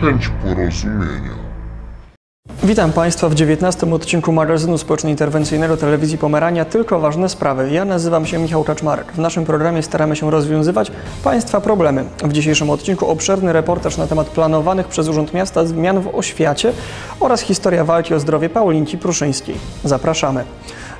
chęć porozumienia. Witam Państwa w 19 odcinku magazynu społeczno-interwencyjnego telewizji Pomerania Tylko ważne sprawy. Ja nazywam się Michał Kaczmarek. W naszym programie staramy się rozwiązywać Państwa problemy. W dzisiejszym odcinku obszerny reportaż na temat planowanych przez Urząd Miasta zmian w oświacie oraz historia walki o zdrowie Paulinki Pruszyńskiej. Zapraszamy.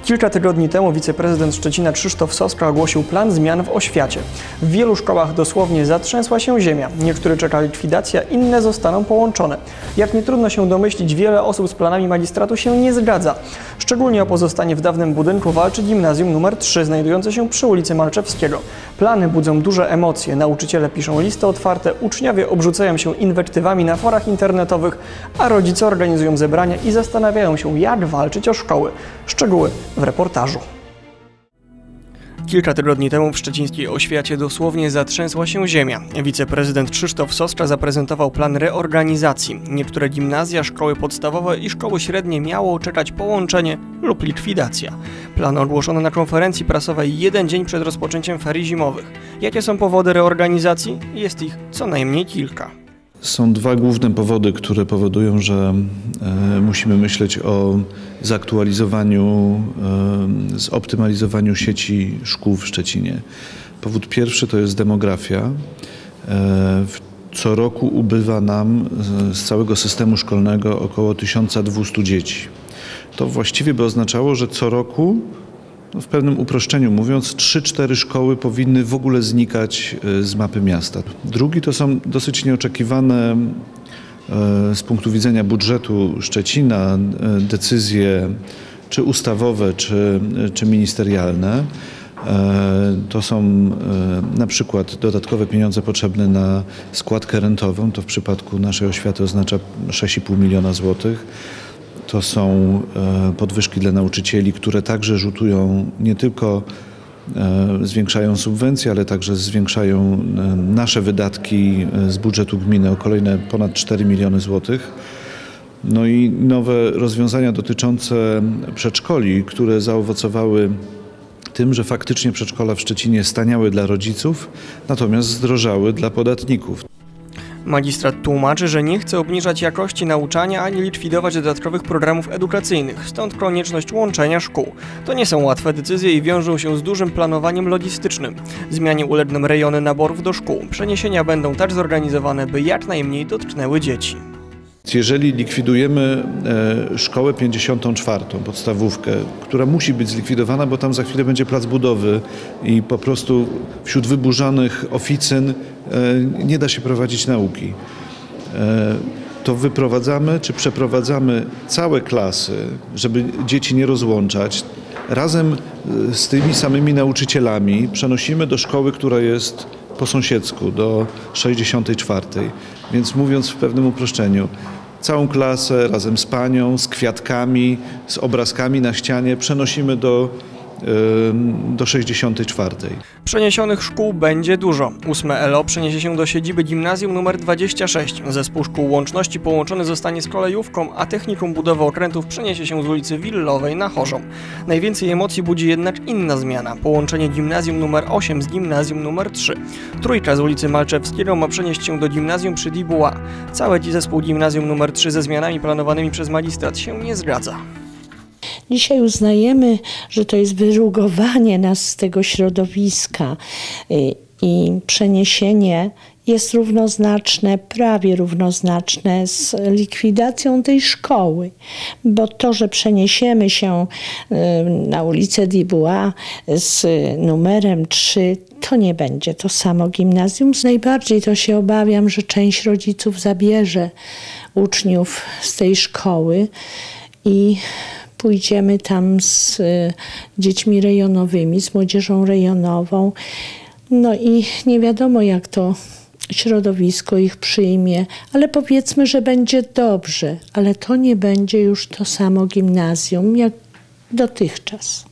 Kilka tygodni temu wiceprezydent Szczecina Krzysztof Soska ogłosił plan zmian w oświacie. W wielu szkołach dosłownie zatrzęsła się ziemia. Niektóre czeka likwidacja, inne zostaną połączone. Jak nie trudno się domyślić, wiele osób z planami magistratu się nie zgadza. Szczególnie o pozostanie w dawnym budynku walczy gimnazjum nr 3 znajdujące się przy ulicy Malczewskiego. Plany budzą duże emocje. Nauczyciele piszą listy otwarte, uczniowie obrzucają się inwektywami na forach internetowych, a rodzice organizują zebrania i zastanawiają się, jak walczyć o szkoły. Szczegóły w reportażu. Kilka tygodni temu w szczecińskiej oświacie dosłownie zatrzęsła się ziemia. Wiceprezydent Krzysztof Soska zaprezentował plan reorganizacji. Niektóre gimnazja, szkoły podstawowe i szkoły średnie miało czekać połączenie lub likwidacja. Plan ogłoszono na konferencji prasowej jeden dzień przed rozpoczęciem ferii zimowych. Jakie są powody reorganizacji? Jest ich co najmniej kilka. Są dwa główne powody, które powodują, że e, musimy myśleć o zaktualizowaniu, e, zoptymalizowaniu sieci szkół w Szczecinie. Powód pierwszy to jest demografia. E, co roku ubywa nam z całego systemu szkolnego około 1200 dzieci. To właściwie by oznaczało, że co roku no w pewnym uproszczeniu mówiąc, 3-4 szkoły powinny w ogóle znikać e, z mapy miasta. Drugi to są dosyć nieoczekiwane e, z punktu widzenia budżetu Szczecina e, decyzje czy ustawowe, czy, czy ministerialne. To są na przykład dodatkowe pieniądze potrzebne na składkę rentową. To w przypadku naszej oświaty oznacza 6,5 miliona złotych. To są e, podwyżki dla nauczycieli, które także rzutują nie tylko e, zwiększają subwencje, ale także zwiększają e, nasze wydatki z budżetu gminy o kolejne ponad 4 miliony złotych. No i nowe rozwiązania dotyczące przedszkoli, które zaowocowały tym, że faktycznie przedszkola w Szczecinie staniały dla rodziców, natomiast zdrożały dla podatników. Magistrat tłumaczy, że nie chce obniżać jakości nauczania ani likwidować dodatkowych programów edukacyjnych, stąd konieczność łączenia szkół. To nie są łatwe decyzje i wiążą się z dużym planowaniem logistycznym. Zmianie ulegną rejony naborów do szkół. Przeniesienia będą tak zorganizowane, by jak najmniej dotknęły dzieci. Jeżeli likwidujemy e, szkołę 54, podstawówkę, która musi być zlikwidowana, bo tam za chwilę będzie plac budowy i po prostu wśród wyburzanych oficyn e, nie da się prowadzić nauki, e, to wyprowadzamy czy przeprowadzamy całe klasy, żeby dzieci nie rozłączać, razem z tymi samymi nauczycielami przenosimy do szkoły, która jest po sąsiedzku, do 64. Więc mówiąc w pewnym uproszczeniu, całą klasę razem z panią, z kwiatkami, z obrazkami na ścianie przenosimy do, do 64. Przeniesionych szkół będzie dużo. Ósme ELO przeniesie się do siedziby gimnazjum nr 26. Zespół szkół łączności połączony zostanie z kolejówką, a technikum budowy okrętów przeniesie się z ulicy Willowej na Chorzą. Najwięcej emocji budzi jednak inna zmiana. Połączenie gimnazjum nr 8 z gimnazjum nr 3. Trójka z ulicy Malczewskiego ma przenieść się do gimnazjum przy Dibuła. Cały dziś zespół gimnazjum nr 3 ze zmianami planowanymi przez magistrat się nie zgadza. Dzisiaj uznajemy, że to jest wyrugowanie nas z tego środowiska y, i przeniesienie jest równoznaczne, prawie równoznaczne z likwidacją tej szkoły, bo to, że przeniesiemy się y, na ulicę Dibuła z numerem 3, to nie będzie to samo gimnazjum. Najbardziej to się obawiam, że część rodziców zabierze uczniów z tej szkoły i pójdziemy tam z y, dziećmi rejonowymi, z młodzieżą rejonową. No i nie wiadomo, jak to środowisko ich przyjmie, ale powiedzmy, że będzie dobrze, ale to nie będzie już to samo gimnazjum jak dotychczas.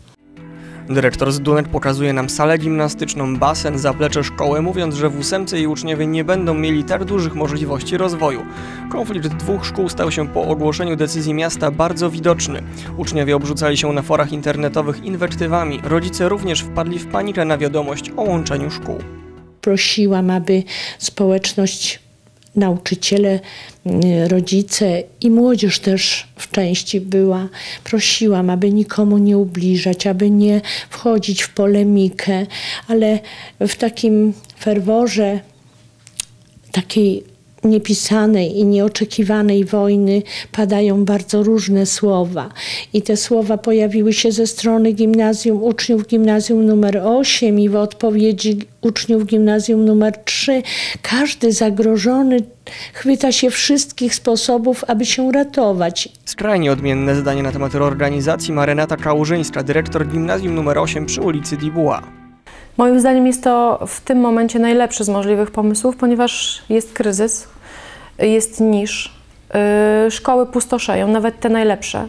Dyrektor z Dunek pokazuje nam salę gimnastyczną, basen, zaplecze szkoły, mówiąc, że w ósemce jej uczniowie nie będą mieli tak dużych możliwości rozwoju. Konflikt dwóch szkół stał się po ogłoszeniu decyzji miasta bardzo widoczny. Uczniowie obrzucali się na forach internetowych inwektywami, rodzice również wpadli w panikę na wiadomość o łączeniu szkół. prosiłam, aby społeczność, nauczyciele, y, rodzice i młodzież też w części była. Prosiłam, aby nikomu nie ubliżać, aby nie wchodzić w polemikę, ale w takim ferworze takiej niepisanej i nieoczekiwanej wojny padają bardzo różne słowa. I te słowa pojawiły się ze strony gimnazjum, uczniów gimnazjum numer 8 i w odpowiedzi uczniów gimnazjum numer 3. Każdy zagrożony chwyta się wszystkich sposobów, aby się ratować. Skrajnie odmienne zdanie na temat reorganizacji ma Renata Kałużyńska, dyrektor gimnazjum nr 8 przy ulicy Dibuła. Moim zdaniem jest to w tym momencie najlepszy z możliwych pomysłów, ponieważ jest kryzys, jest niż, yy, szkoły pustoszeją, nawet te najlepsze.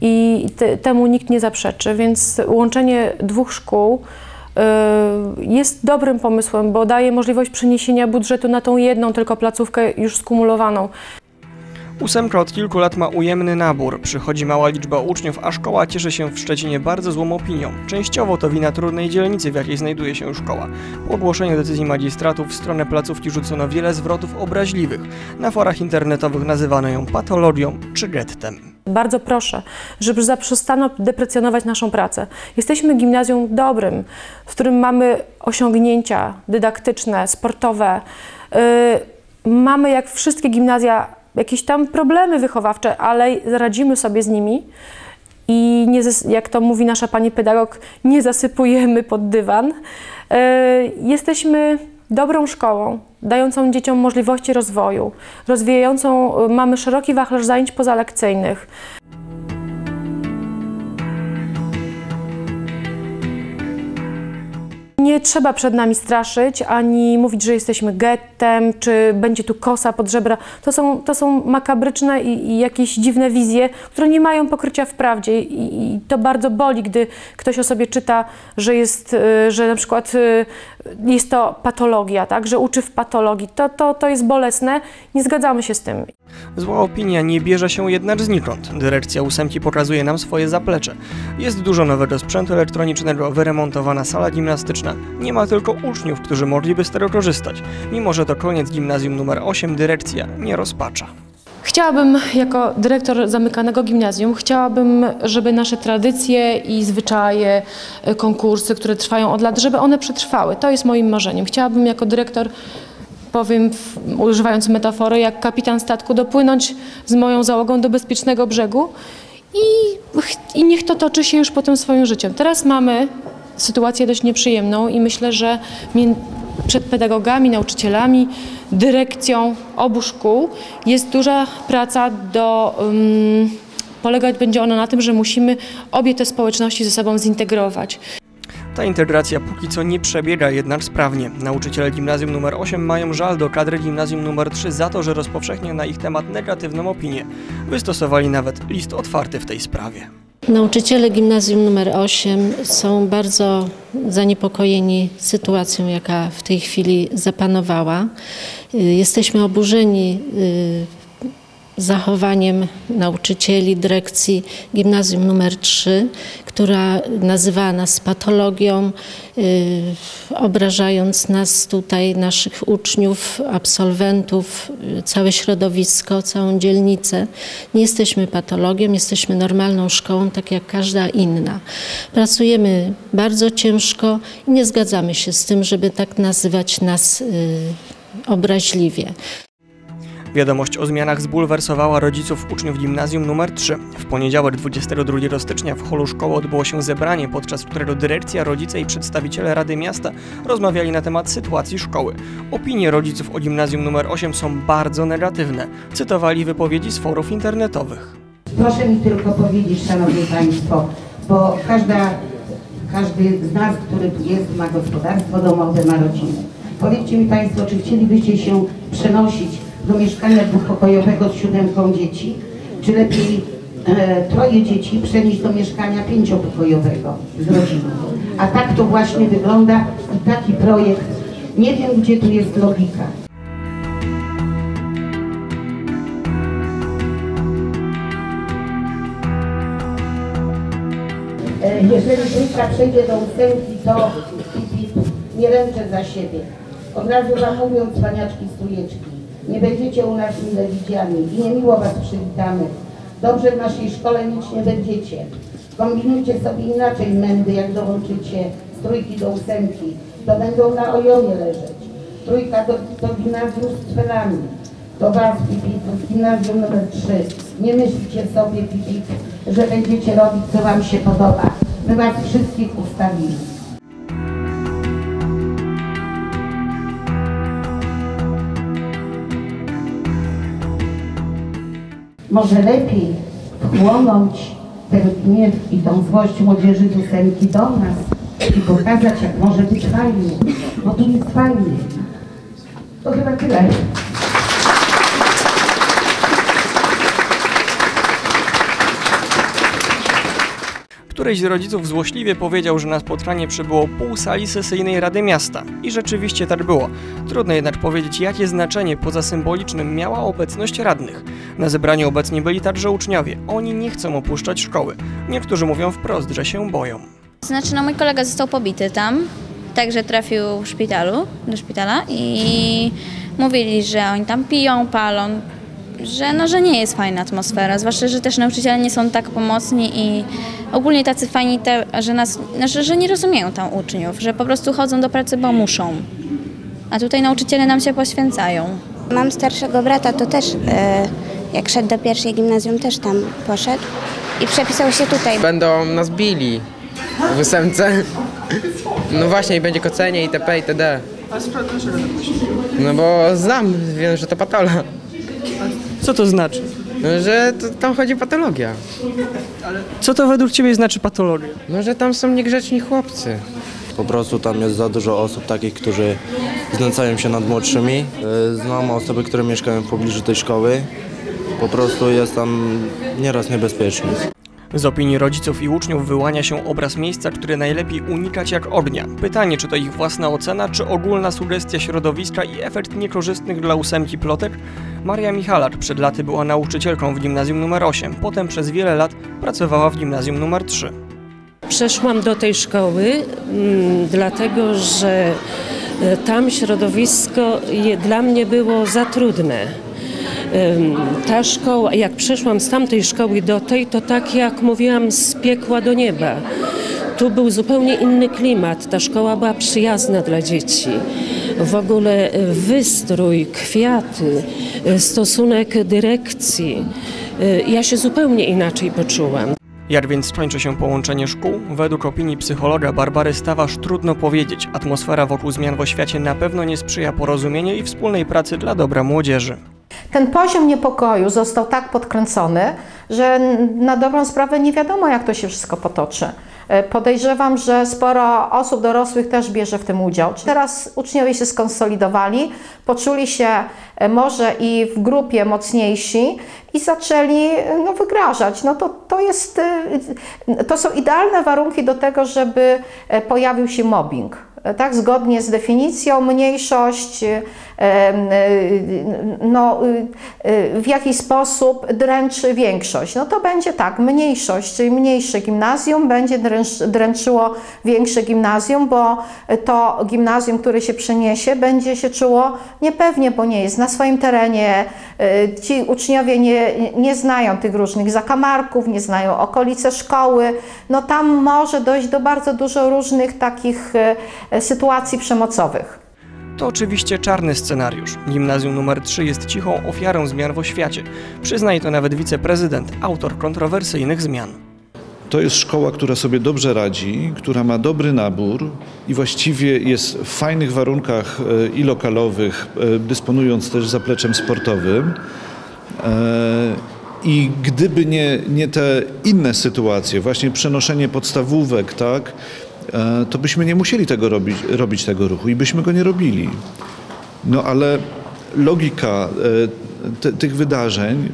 I te, temu nikt nie zaprzeczy, więc łączenie dwóch szkół yy, jest dobrym pomysłem, bo daje możliwość przeniesienia budżetu na tą jedną tylko placówkę już skumulowaną. Ósemka od kilku lat ma ujemny nabór. Przychodzi mała liczba uczniów, a szkoła cieszy się w Szczecinie bardzo złą opinią. Częściowo to wina trudnej dzielnicy, w jakiej znajduje się szkoła. Po ogłoszeniu decyzji magistratów w stronę placówki rzucono wiele zwrotów obraźliwych. Na forach internetowych nazywano ją patologią czy gettem. Bardzo proszę, żeby zaprzestano deprecjonować naszą pracę. Jesteśmy gimnazjum dobrym, w którym mamy osiągnięcia dydaktyczne, sportowe. Yy, mamy, jak wszystkie gimnazja, jakieś tam problemy wychowawcze, ale radzimy sobie z nimi. I nie, jak to mówi nasza pani pedagog, nie zasypujemy pod dywan. Yy, jesteśmy dobrą szkołą, dającą dzieciom możliwości rozwoju, rozwijającą, yy, mamy szeroki wachlarz zajęć pozalekcyjnych. Nie trzeba przed nami straszyć, ani mówić, że jesteśmy gettem, czy będzie tu kosa pod żebra. To są, to są makabryczne i, i jakieś dziwne wizje, które nie mają pokrycia w prawdzie. I, I to bardzo boli, gdy ktoś o sobie czyta, że jest, y, że na przykład y, jest to patologia, tak? że uczy w patologii. To, to, to jest bolesne. Nie zgadzamy się z tym. Zła opinia nie bierze się jednak znikąd. Dyrekcja ósemki pokazuje nam swoje zaplecze. Jest dużo nowego sprzętu elektronicznego, wyremontowana sala gimnastyczna. Nie ma tylko uczniów, którzy mogliby z tego korzystać. Mimo, że to koniec gimnazjum numer 8, dyrekcja nie rozpacza. Chciałabym, jako dyrektor zamykanego gimnazjum, chciałabym, żeby nasze tradycje i zwyczaje, y, konkursy, które trwają od lat, żeby one przetrwały. To jest moim marzeniem. Chciałabym jako dyrektor, powiem, używając metafory, jak kapitan statku, dopłynąć z moją załogą do bezpiecznego brzegu i, i niech to toczy się już potem swoim życiem. Teraz mamy sytuację dość nieprzyjemną i myślę, że przed pedagogami, nauczycielami, dyrekcją obu szkół jest duża praca do. Um, polegać będzie ona na tym, że musimy obie te społeczności ze sobą zintegrować. Ta integracja póki co nie przebiega jednak sprawnie. Nauczyciele gimnazjum numer 8 mają żal do kadry gimnazjum numer 3 za to, że rozpowszechnia na ich temat negatywną opinię. Wystosowali nawet list otwarty w tej sprawie. Nauczyciele gimnazjum nr 8 są bardzo zaniepokojeni sytuacją, jaka w tej chwili zapanowała. Y, Jesteśmy oburzeni y, zachowaniem nauczycieli dyrekcji gimnazjum nr 3, która nazywała nas patologią, y, obrażając nas tutaj, naszych uczniów, absolwentów, y, całe środowisko, całą dzielnicę. Nie jesteśmy patologią, jesteśmy normalną szkołą, tak jak każda inna. Pracujemy bardzo ciężko i nie zgadzamy się z tym, żeby tak nazywać nas y, obraźliwie. Wiadomość o zmianach zbulwersowała rodziców uczniów gimnazjum numer 3. W poniedziałek 22 stycznia w holu szkoły odbyło się zebranie, podczas którego dyrekcja, rodzice i przedstawiciele Rady Miasta rozmawiali na temat sytuacji szkoły. Opinie rodziców o gimnazjum numer 8 są bardzo negatywne. Cytowali wypowiedzi z forów internetowych. Proszę mi tylko powiedzieć, Szanowni Państwo, bo każda, każdy z nas, który tu jest, ma gospodarstwo domowe, ma rodzinę. Powiedzcie mi Państwo, czy chcielibyście się przenosić do mieszkania dwupokojowego z siódemką dzieci, czy lepiej e, troje dzieci przenieść do mieszkania pięciopokojowego z rodziną. A tak to właśnie wygląda i taki projekt, nie wiem gdzie tu jest logika. E, Jeżeli trójka przejdzie do ósemki, to pip, pip, nie ręczę za siebie. Od razu wam mówią cwaniaczki stujeczki. Nie będziecie u nas mile widziani i niemiło was przywitamy. Dobrze w naszej szkole mieć nie będziecie. Kombinujcie sobie inaczej mędy, jak dołączycie z trójki do ósemki. To będą na ojomie leżeć. Trójka do, do gimnazjum z tfelami. Do was, pipip, z gimnazjum numer 3. Nie myślcie sobie, pipip, że będziecie robić, co wam się podoba. My was wszystkich ustawimy. Może lepiej wchłonąć ten gniew i tą złość młodzieży z ósemki do nas i pokazać, jak może być fajnie, bo tu jest fajnie. To chyba tyle. Któryś z rodziców złośliwie powiedział, że na spotkanie przybyło pół sali sesyjnej Rady Miasta. I rzeczywiście tak było. Trudno jednak powiedzieć, jakie znaczenie poza symbolicznym miała obecność radnych. Na zebraniu obecni byli także uczniowie. Oni nie chcą opuszczać szkoły. Niektórzy mówią wprost, że się boją. Znaczy, no mój kolega został pobity tam, także trafił w szpitalu, do szpitala i mówili, że oni tam piją, palą, że no, że nie jest fajna atmosfera, zwłaszcza, że też nauczyciele nie są tak pomocni i ogólnie tacy fajni, te, że nas, znaczy, że nie rozumieją tam uczniów, że po prostu chodzą do pracy, bo muszą. A tutaj nauczyciele nam się poświęcają. Mam starszego brata, to też e, jak szedł do pierwszej gimnazjum, też tam poszedł i przepisał się tutaj. Będą nas bili w ósemce. No właśnie, i będzie kocenie itp. itd. No bo znam, wiem, że to patola. Co to znaczy? No, że to, tam chodzi patologia. Co to według Ciebie znaczy patologia? No, że tam są niegrzeczni chłopcy. Po prostu tam jest za dużo osób takich, którzy znęcają się nad młodszymi. Y, Znam osoby, które mieszkają w pobliżu tej szkoły. Po prostu jest tam nieraz niebezpiecznie. Z opinii rodziców i uczniów wyłania się obraz miejsca, który najlepiej unikać jak ognia. Pytanie, czy to ich własna ocena, czy ogólna sugestia środowiska i efekt niekorzystnych dla ósemki plotek? Maria Michalak przed laty była nauczycielką w gimnazjum nr 8, potem przez wiele lat pracowała w gimnazjum nr 3. Przeszłam do tej szkoły, mm, dlatego że e, tam środowisko dla mnie było za trudne. Ta szkoła, jak przeszłam z tamtej szkoły do tej, to tak jak mówiłam, z piekła do nieba. Tu był zupełnie inny klimat. Ta szkoła była przyjazna dla dzieci. W ogóle e, wystrój, kwiaty, e, stosunek dyrekcji. E, Ja się zupełnie inaczej poczułam. Jak więc skończy się połączenie szkół? Według opinii psychologa Barbary Stawarz trudno powiedzieć. Atmosfera wokół zmian w oświacie na pewno nie sprzyja porozumieniu i wspólnej pracy dla dobra młodzieży. Ten poziom niepokoju został tak podkręcony, że na dobrą sprawę nie wiadomo, jak to się wszystko potoczy. E, Podejrzewam, że sporo osób dorosłych też bierze w tym udział. Teraz uczniowie się skonsolidowali, poczuli się e, może i w grupie mocniejsi i zaczęli e, no, wygrażać. No to, to, jest, to są idealne warunki do tego, żeby pojawił się mobbing. Tak, zgodnie z definicją, mniejszość no, y, y, w jakiś sposób dręczy większość. No to będzie tak, mniejszość, czyli mniejsze gimnazjum będzie dręcz, dręczyło większe gimnazjum, bo to gimnazjum, które się przeniesie, będzie się czuło niepewnie, bo nie jest na swoim terenie. Y, Ci uczniowie nie, nie znają tych różnych zakamarków, nie znają okolice szkoły. No tam może dojść do bardzo dużo różnych takich sytuacji przemocowych. To oczywiście czarny scenariusz. Gimnazjum nr 3 jest cichą ofiarą zmian w oświacie. Przyznaje to nawet wiceprezydent, autor kontrowersyjnych zmian. To jest szkoła, która sobie dobrze radzi, która ma dobry nabór i właściwie jest w fajnych warunkach e, i lokalowych, e, dysponując też zapleczem sportowym. E, I gdyby nie, nie te inne sytuacje, właśnie przenoszenie podstawówek, tak, to byśmy nie musieli tego robić, robić tego ruchu i byśmy go nie robili. No ale logika e, te, tych wydarzeń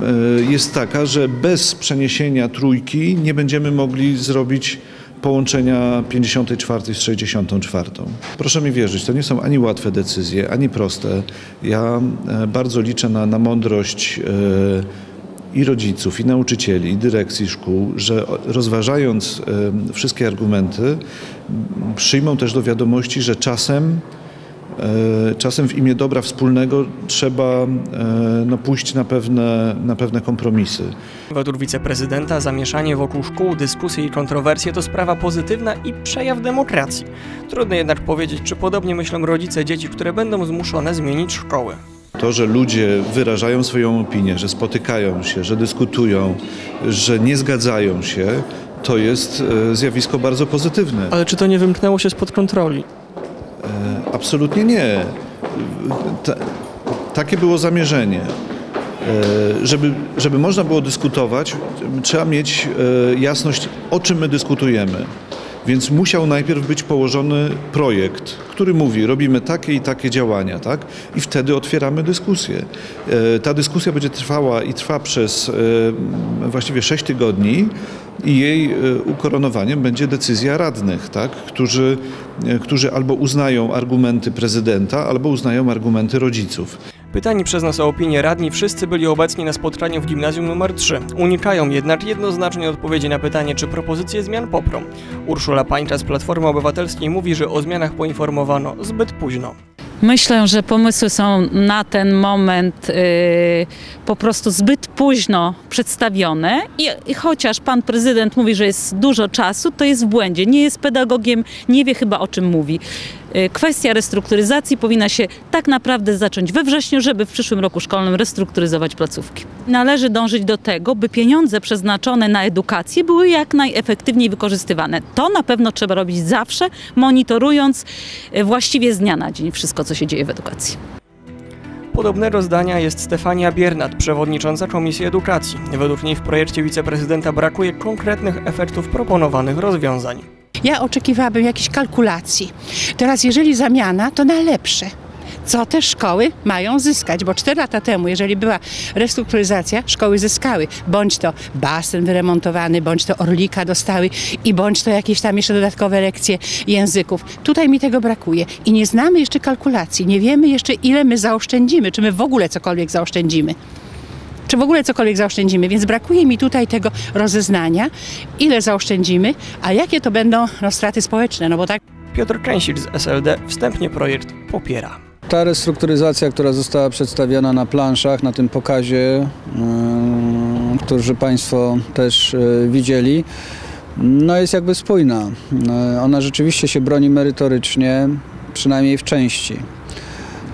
e, jest taka, że bez przeniesienia trójki nie będziemy mogli zrobić połączenia 54 z 64. Proszę mi wierzyć, to nie są ani łatwe decyzje, ani proste. Ja e, bardzo liczę na, na mądrość e, i rodziców, i nauczycieli, i dyrekcji szkół, że rozważając wszystkie argumenty, przyjmą też do wiadomości, że czasem e, Czasem w imię dobra wspólnego trzeba e, no, pójść na pewne, na pewne kompromisy. Według wiceprezydenta zamieszanie wokół szkół, dyskusje i kontrowersje to sprawa pozytywna i przejaw demokracji. Trudno jednak powiedzieć, czy podobnie myślą rodzice dzieci, które będą zmuszone zmienić szkoły. To, że ludzie wyrażają swoją opinię, że spotykają się, że dyskutują, że nie zgadzają się, to jest e, zjawisko bardzo pozytywne. Ale czy to nie wymknęło się spod kontroli? E, Absolutnie nie. Ta, takie było zamierzenie. E, Żeby, żeby można było dyskutować, trzeba mieć e, jasność, o czym my dyskutujemy. Więc musiał najpierw być położony projekt, który mówi, robimy takie i takie działania, tak? I wtedy otwieramy dyskusję. E, Ta dyskusja będzie trwała i trwa przez e, właściwie 6 tygodni i jej e, ukoronowaniem będzie decyzja radnych, tak? którzy, którzy albo uznają argumenty prezydenta, albo uznają argumenty rodziców. Pytani przez nas o opinię radni wszyscy byli obecni na spotkaniu w gimnazjum nr 3. Unikają jednak jednoznacznie odpowiedzi na pytanie, czy propozycje zmian poprą. Urszula Pańcza z Platformy Obywatelskiej mówi, że o zmianach poinformowano zbyt późno. Myślę, że pomysły są na ten moment y, po prostu zbyt późno przedstawione i, i chociaż pan prezydent mówi, że jest dużo czasu, to jest w błędzie. Nie jest pedagogiem, nie wie chyba o czym mówi. Y, Kwestia restrukturyzacji powinna się tak naprawdę zacząć we wrześniu, żeby w przyszłym roku szkolnym restrukturyzować placówki. Należy dążyć do tego, by pieniądze przeznaczone na edukację były jak najefektywniej wykorzystywane. To na pewno trzeba robić zawsze, monitorując y, właściwie z dnia na dzień wszystko, co się dzieje w edukacji. Podobnego zdania jest Stefania Biernat, przewodnicząca Komisji Edukacji. Według niej w projekcie wiceprezydenta brakuje konkretnych efektów proponowanych rozwiązań. Ja oczekiwałabym jakiejś kalkulacji. Teraz, jeżeli zamiana, to na lepsze. Co te szkoły mają zyskać? Bo 4 lata temu, jeżeli była restrukturyzacja, szkoły zyskały. Bądź to basen wyremontowany, bądź to orlika dostały i bądź to jakieś tam jeszcze dodatkowe lekcje języków. Tutaj mi tego brakuje. I nie znamy jeszcze kalkulacji. Nie wiemy jeszcze, ile my zaoszczędzimy. Czy my w ogóle cokolwiek zaoszczędzimy czy w ogóle cokolwiek zaoszczędzimy, więc brakuje mi tutaj tego rozeznania, ile zaoszczędzimy, a jakie to będą no, straty społeczne, no bo tak Piotr Kęsik z SLD wstępnie projekt popiera. Ta restrukturyzacja, która została przedstawiona na planszach, na tym pokazie, yy, którzy Państwo też yy, widzieli, no jest jakby spójna. Yy, Ona rzeczywiście się broni merytorycznie, przynajmniej w części.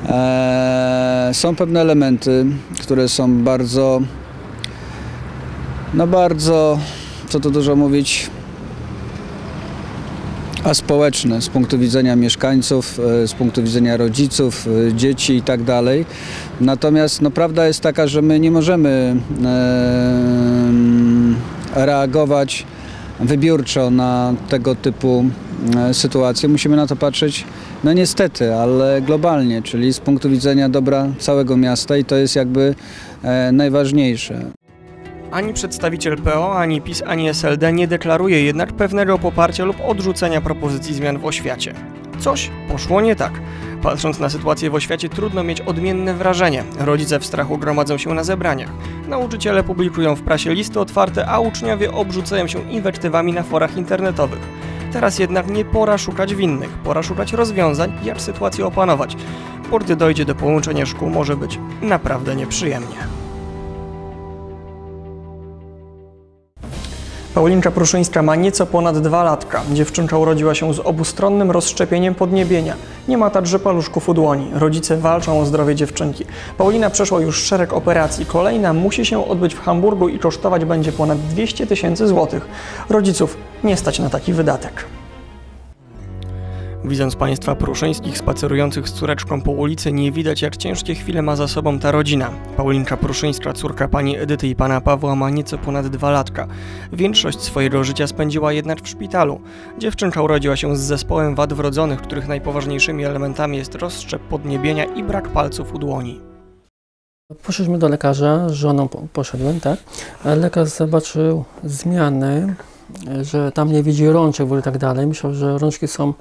Eee, Są pewne elementy, które są bardzo, no bardzo, co tu dużo mówić, a społeczne z punktu widzenia mieszkańców, e, z punktu widzenia rodziców, e, dzieci i tak dalej. Natomiast no, prawda jest taka, że my nie możemy e, reagować wybiórczo na tego typu e, sytuacje. Musimy na to patrzeć, no niestety, ale globalnie, czyli z punktu widzenia dobra całego miasta i to jest jakby e, najważniejsze. Ani przedstawiciel PO, ani PiS, ani SLD nie deklaruje jednak pewnego poparcia lub odrzucenia propozycji zmian w oświacie. Coś poszło nie tak. Patrząc na sytuację w oświacie, trudno mieć odmienne wrażenie. Rodzice w strachu gromadzą się na zebraniach. Nauczyciele publikują w prasie listy otwarte, a uczniowie obrzucają się inwektywami na forach internetowych. Teraz jednak nie pora szukać winnych, pora szukać rozwiązań, jak sytuację opanować. Gdy dojdzie do połączenia szkół, może być naprawdę nieprzyjemnie. Paulinka Pruszyńska ma nieco ponad dwa latka. Dziewczynka urodziła się z obustronnym rozszczepieniem podniebienia. Nie ma także paluszków u dłoni. Rodzice walczą o zdrowie dziewczynki. Paulina przeszła już szereg operacji. Kolejna musi się odbyć w Hamburgu i kosztować będzie ponad 200 tysięcy złotych. Rodziców nie stać na taki wydatek. Widząc państwa pruszyńskich spacerujących z córeczką po ulicy, nie widać jak ciężkie chwile ma za sobą ta rodzina. Paulinka Pruszyńska, córka pani Edyty i pana Pawła, ma nieco ponad dwa latka. Większość swojego życia spędziła jednak w szpitalu. Dziewczynka urodziła się z zespołem wad wrodzonych, których najpoważniejszymi elementami jest rozszczep podniebienia i brak palców u dłoni. Poszliśmy do lekarza, żoną po- poszedłem, tak? Lekarz zobaczył zmiany, że tam nie widzi rączek w ogóle i tak dalej. Myślał, że rączki są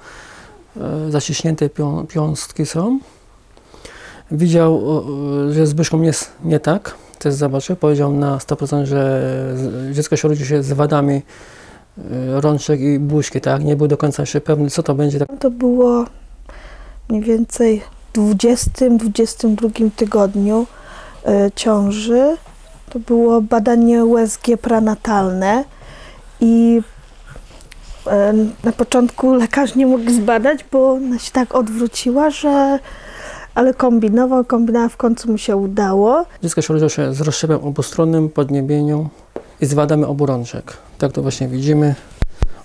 zaciśnięte, pią, piąstki są. Widział, że Zbyszką jest nie tak, test zobaczył, powiedział na 100%, że dziecko się rodzi się z wadami y, rączek i buźki, tak? Nie był do końca jeszcze pewny, co to będzie. To było mniej więcej w 20-22 tygodniu y, ciąży. To było badanie USG prenatalne i na początku lekarz nie mógł zbadać, bo ona się tak odwróciła, że ale kombinował, kombinował, w końcu mu się udało. Dziecko się urodziło się z rozszczepem obustronnym, podniebieniem i z wadami obu rączek. Tak to właśnie widzimy.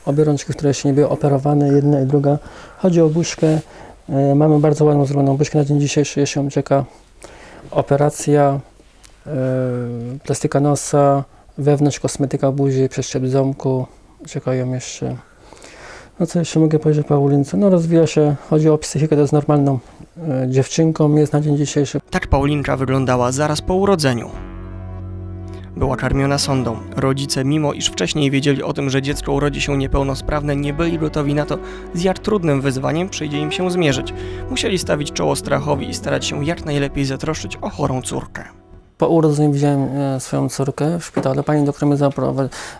Obie rączki, które jeszcze nie były operowane, jedna i druga. Chodzi o buźkę. E, Mamy bardzo ładną zrobioną buźkę na dzień dzisiejszy. Jeszcze ją czeka operacja, e, plastyka nosa, wewnątrz kosmetyka buzi, przeszczep ząbku. Czekają jeszcze. No co jeszcze mogę powiedzieć o Paulince? No rozwija się, chodzi o psychikę, to jest normalną e, dziewczynką, jest na dzień dzisiejszy. Tak Paulinka wyglądała zaraz po urodzeniu. Była karmiona sondą. Rodzice, mimo iż wcześniej wiedzieli o tym, że dziecko urodzi się niepełnosprawne, nie byli gotowi na to, z jak trudnym wyzwaniem przyjdzie im się zmierzyć. Musieli stawić czoło strachowi i starać się jak najlepiej zatroszczyć o chorą córkę. Po urodzeniu widziałem e, swoją córkę w szpitalu. Pani doktor mnie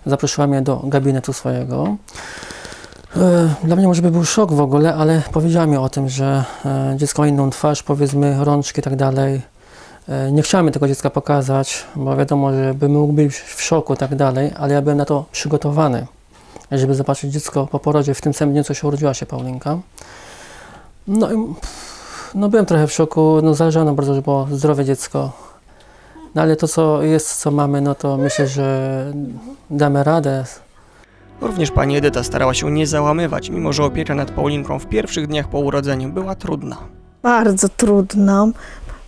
zaprosiła mnie do gabinetu swojego. E, Dla mnie może by był szok w ogóle, ale powiedziała mi o tym, że e, dziecko ma inną twarz, powiedzmy rączki i tak dalej. E, Nie chciałem tego dziecka pokazać, bo wiadomo, że bym mógł być w szoku i tak dalej, ale ja byłem na to przygotowany, żeby zobaczyć dziecko po porodzie w tym samym dniu, co się urodziła się Paulinka. No i no byłem trochę w szoku, no zależało nam bardzo, żeby było zdrowe dziecko. No ale to, co jest, co mamy, no to myślę, że damy radę. Również pani Edyta starała się nie załamywać, mimo że opieka nad Paulinką w pierwszych dniach po urodzeniu była trudna. bardzo trudną,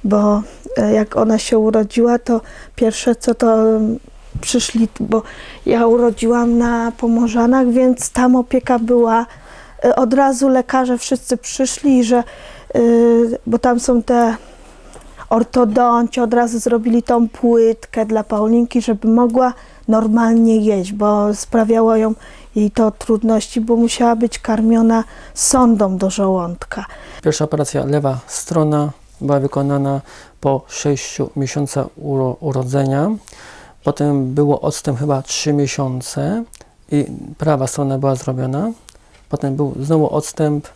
bo e, jak ona się urodziła, to pierwsze co to mm, przyszli, bo ja urodziłam na Pomorzanach, więc tam opieka była, e, od razu lekarze wszyscy przyszli, że, y, bo tam są te ortodonci, od razu zrobili tą płytkę dla Paulinki, żeby mogła normalnie jeść, bo sprawiało ją jej to trudności, bo musiała być karmiona sondą do żołądka. Pierwsza operacja lewa strona była wykonana po 6 miesiącach uro, urodzenia. Potem było odstęp chyba 3 miesiące i prawa strona była zrobiona. Potem był znowu odstęp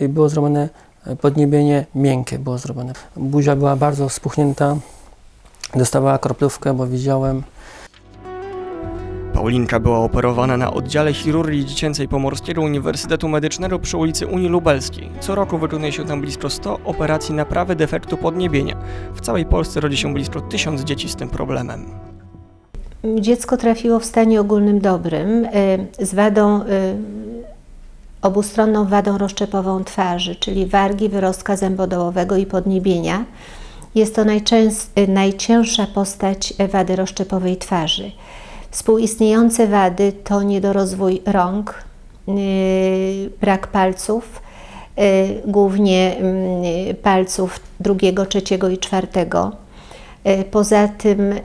i było zrobione podniebienie miękkie było zrobione. Buzia była bardzo spuchnięta. Dostawała kroplówkę, bo widziałem. Paulinka była operowana na oddziale chirurgii dziecięcej Pomorskiego Uniwersytetu Medycznego przy ulicy Unii Lubelskiej. Co roku wykonuje się tam blisko 100 operacji naprawy defektu podniebienia. W całej Polsce rodzi się blisko 1000 dzieci z tym problemem. Dziecko trafiło w stanie ogólnym dobrym y, z wadą, y, obustronną wadą rozszczepową twarzy, czyli wargi, wyrostka zębodołowego i podniebienia. Jest to najcięższa postać wady rozszczepowej twarzy. Współistniejące wady to niedorozwój rąk, y, brak palców, y, głównie y, palców drugiego, trzeciego i czwartego. Y, Poza tym y,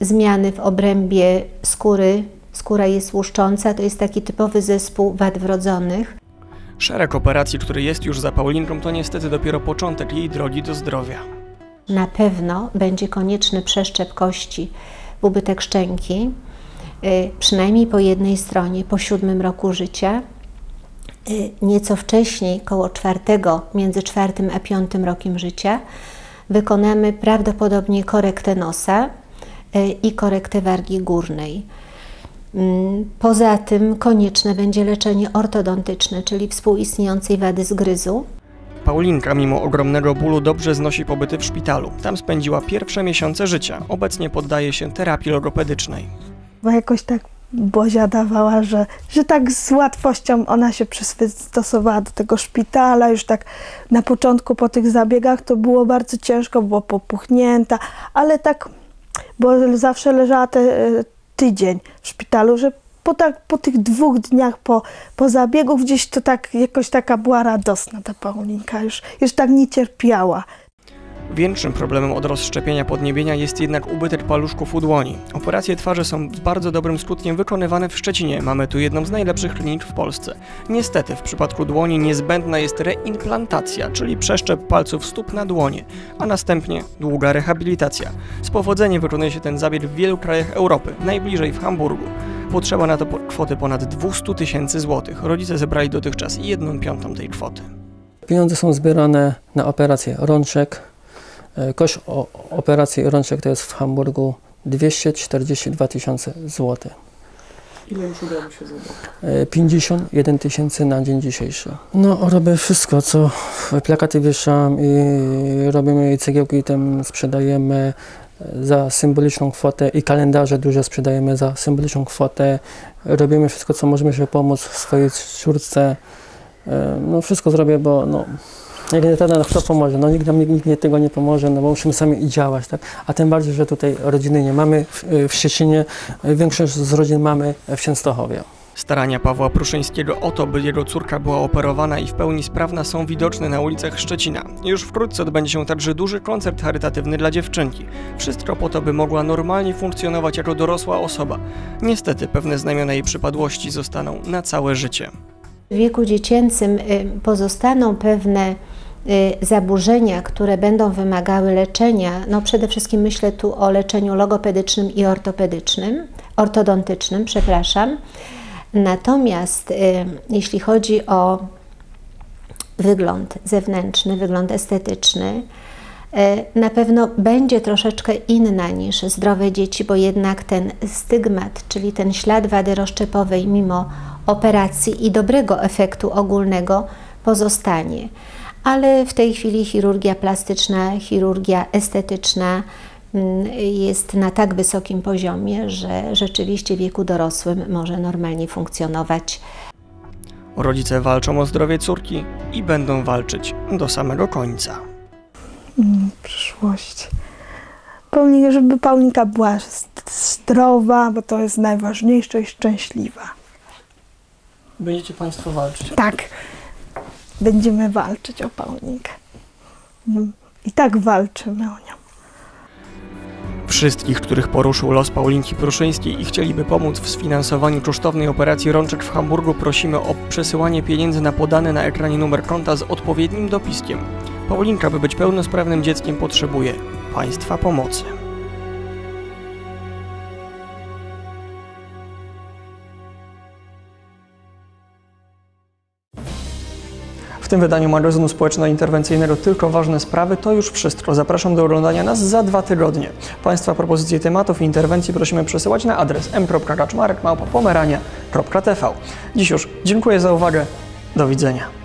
zmiany w obrębie skóry. Skóra jest łuszcząca, to jest taki typowy zespół wad wrodzonych. Szereg operacji, który jest już za Paulinką, to niestety dopiero początek jej drogi do zdrowia. Na pewno będzie konieczny przeszczep kości w ubytek szczęki, y, przynajmniej po jednej stronie po siódmym roku życia. Y, Nieco wcześniej, koło czwartego, między czwartym a piątym rokiem życia, wykonamy prawdopodobnie korektę nosa y, i korektę wargi górnej. Mm, Poza tym konieczne będzie leczenie ortodontyczne, czyli współistniejącej wady zgryzu. Paulinka, mimo ogromnego bólu, dobrze znosi pobyty w szpitalu. Tam spędziła pierwsze miesiące życia. Obecnie poddaje się terapii logopedycznej. Bo jakoś tak Bozia dawała, że, że tak z łatwością ona się przystosowała do tego szpitala. Już tak na początku po tych zabiegach to było bardzo ciężko, było popuchnięta, ale tak, bo zawsze leżała te, e, tydzień w szpitalu, że po, tak, po tych dwóch dniach po, po zabiegu gdzieś to tak jakoś taka była radosna ta Paulinka, już, już tak nie cierpiała. Większym problemem od rozszczepienia podniebienia jest jednak ubytek paluszków u dłoni. Operacje twarzy są z bardzo dobrym skutkiem wykonywane w Szczecinie. Mamy tu jedną z najlepszych klinik w Polsce. Niestety, w przypadku dłoni niezbędna jest reimplantacja, czyli przeszczep palców stóp na dłonie, a następnie długa rehabilitacja. Z powodzeniem wykonuje się ten zabieg w wielu krajach Europy, najbliżej w Hamburgu. Potrzeba na to kwoty ponad 200 tysięcy złotych. Rodzice zebrali dotychczas 1 piątą tej kwoty. Pieniądze są zbierane na operację rączek. E, Koszt operacji rączek to jest w Hamburgu 242 tysiące złotych. Ile już udało się zebrać? E, 51 tysięcy na dzień dzisiejszy. No, robię wszystko, co plakaty wieszam i robimy i cegiełki tam sprzedajemy e, za symboliczną kwotę i kalendarze duże sprzedajemy za symboliczną kwotę. Robimy wszystko, co możemy, żeby pomóc swojej córce. E, No, wszystko zrobię, bo no, jak nie to, kto pomoże? No, nikt nam nikt, nikt nie tego nie pomoże, no bo musimy sami i działać, tak? A tym bardziej, że tutaj rodziny nie mamy w, w Szczecinie, większość z rodzin mamy w Częstochowie. Starania Pawła Pruszyńskiego o to, by jego córka była operowana i w pełni sprawna są widoczne na ulicach Szczecina. Już wkrótce odbędzie się także duży koncert charytatywny dla dziewczynki. Wszystko po to, by mogła normalnie funkcjonować jako dorosła osoba. Niestety pewne znamiona jej przypadłości zostaną na całe życie. W wieku dziecięcym y, pozostaną pewne zaburzenia, które będą wymagały leczenia. No przede wszystkim myślę tu o leczeniu logopedycznym i ortopedycznym, ortodontycznym, przepraszam. Natomiast y, jeśli chodzi o wygląd zewnętrzny, wygląd estetyczny, y, na pewno będzie troszeczkę inna niż zdrowe dzieci, bo jednak ten stygmat, czyli ten ślad wady rozszczepowej mimo operacji i dobrego efektu ogólnego pozostanie. Ale w tej chwili chirurgia plastyczna, chirurgia estetyczna mm, jest na tak wysokim poziomie, że rzeczywiście w wieku dorosłym może normalnie funkcjonować. Rodzice walczą o zdrowie córki i będą walczyć do samego końca. Mm, przyszłość. Paulinka, żeby Paulinka była zdrowa, bo to jest najważniejsze i szczęśliwa. Będziecie Państwo walczyć. Tak, będziemy walczyć o Paulinkę. Mm, I tak walczymy o nią. Wszystkich, których poruszył los Paulinki Pruszyńskiej i chcieliby pomóc w sfinansowaniu kosztownej operacji rączek w Hamburgu, prosimy o przesyłanie pieniędzy na podany na ekranie numer konta z odpowiednim dopiskiem. Paulinka, by być pełnosprawnym dzieckiem, potrzebuje Państwa pomocy. Tym wydaniu magazynu społeczno-interwencyjnego Tylko Ważne Sprawy to już wszystko. Zapraszam do oglądania nas za dwa tygodnie. Państwa propozycje tematów i interwencji prosimy przesyłać na adres m.kaczmarek.pomerania.tv. Dziś już dziękuję za uwagę. Do widzenia.